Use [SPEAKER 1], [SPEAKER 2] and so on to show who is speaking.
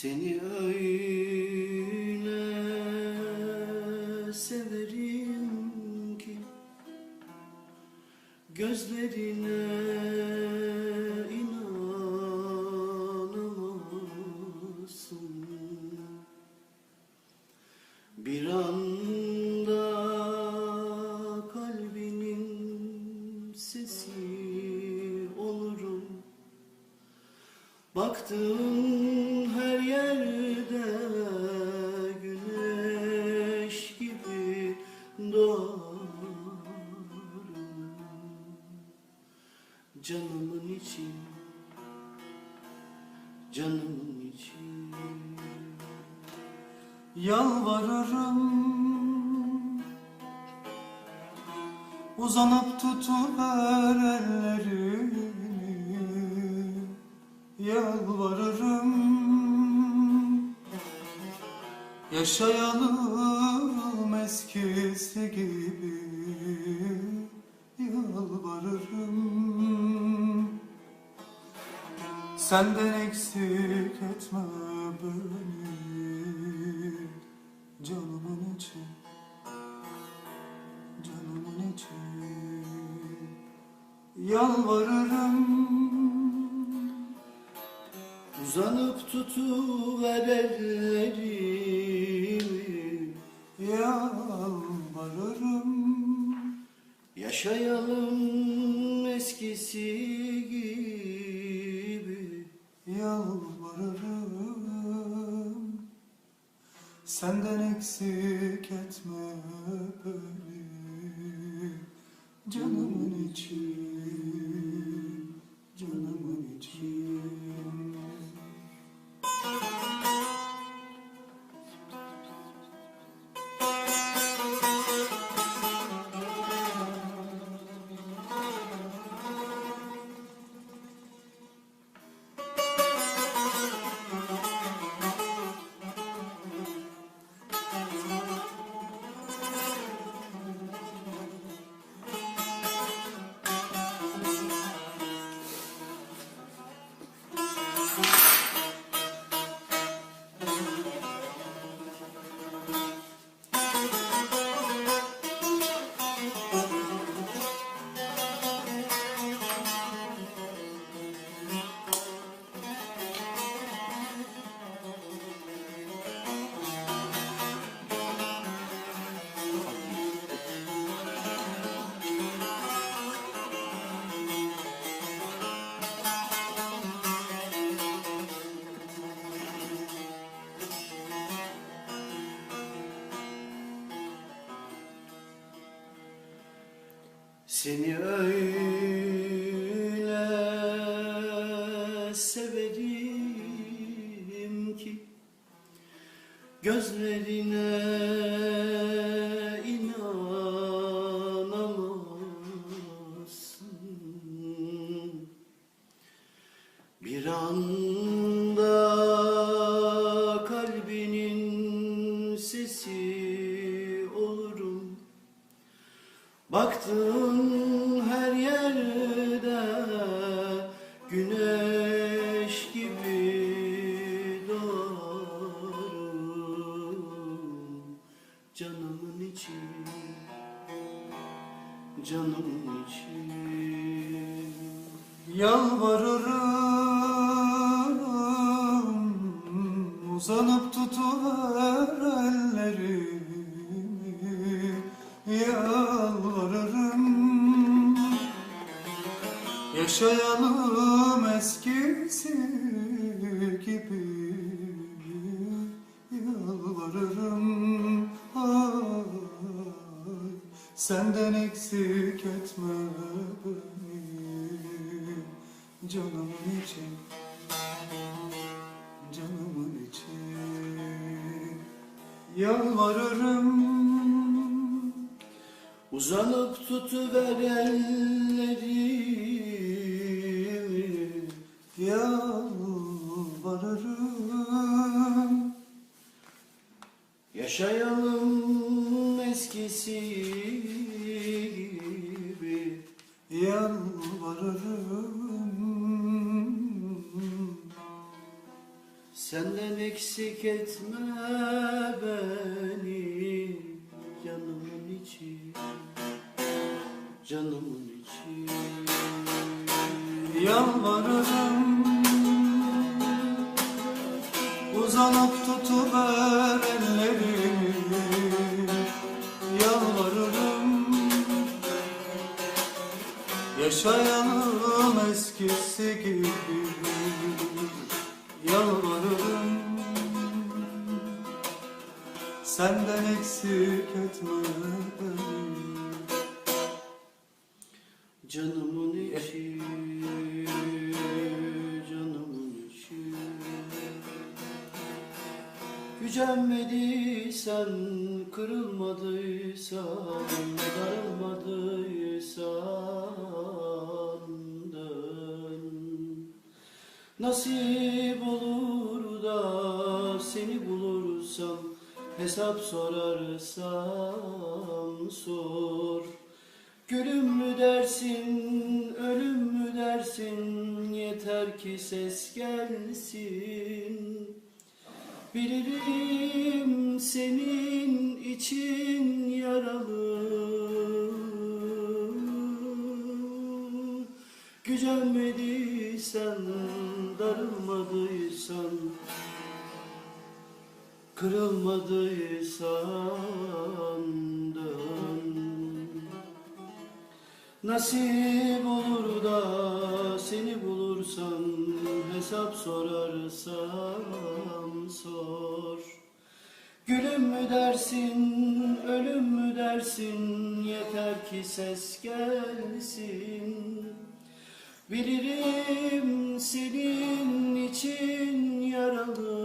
[SPEAKER 1] Seni öyle severim ki Gözlerine inanamazsın. Bir anda kalbinin sesi olurum. Baktığın Canımın için, canımın için
[SPEAKER 2] Yalvarırım Uzanıp tutuver ellerimi. Yalvarırım Yaşayalım eskisi gibi Senden eksik etme beni Canımın içi Canımın içi. Yalvarırım
[SPEAKER 1] Uzanıp tutuver ellerimi.
[SPEAKER 2] Yalvarırım
[SPEAKER 1] Yaşayalım eskisi gibi
[SPEAKER 2] Senden eksik etme beni
[SPEAKER 1] Öyle Baktığın her yerde güneş gibi doğarım Canımın içi, canımın içi.
[SPEAKER 2] Yalvarırım uzanıp tutuver Yaşayalım eskisi gibi. Yalvarırım ay, Senden eksik etme beni Canımın için Canımın için. Yalvarırım
[SPEAKER 1] Uzanıp tutuver ellerimi Yaşayalım eskisi gibi.
[SPEAKER 2] Yalvarırım.
[SPEAKER 1] Senden eksik etme beni Canımın içi Canımın içi.
[SPEAKER 2] Yalvarırım. Uzanıp tutuver Yaşayalım eskisi gibi. Yalvarırım. Senden eksik etme beni
[SPEAKER 1] Canımın içi Gücenmediysen Kırılmadıysan Darılmadıysan dön. Nasip olur da seni bulursam Hesap sorarsam sor. Gülüm mü dersin, ölüm mü dersin? Yeter ki ses gelsin Bilirim senin için yaralı. Gücenmediysen, darılmadıysan Kırılmadıysan dön. Nasip olur da seni bulursam Hesap sorarsam sor. Gülüm mü dersin, ölüm mü dersin? Yeter ki ses gelsin. Bilirim senin için yaralı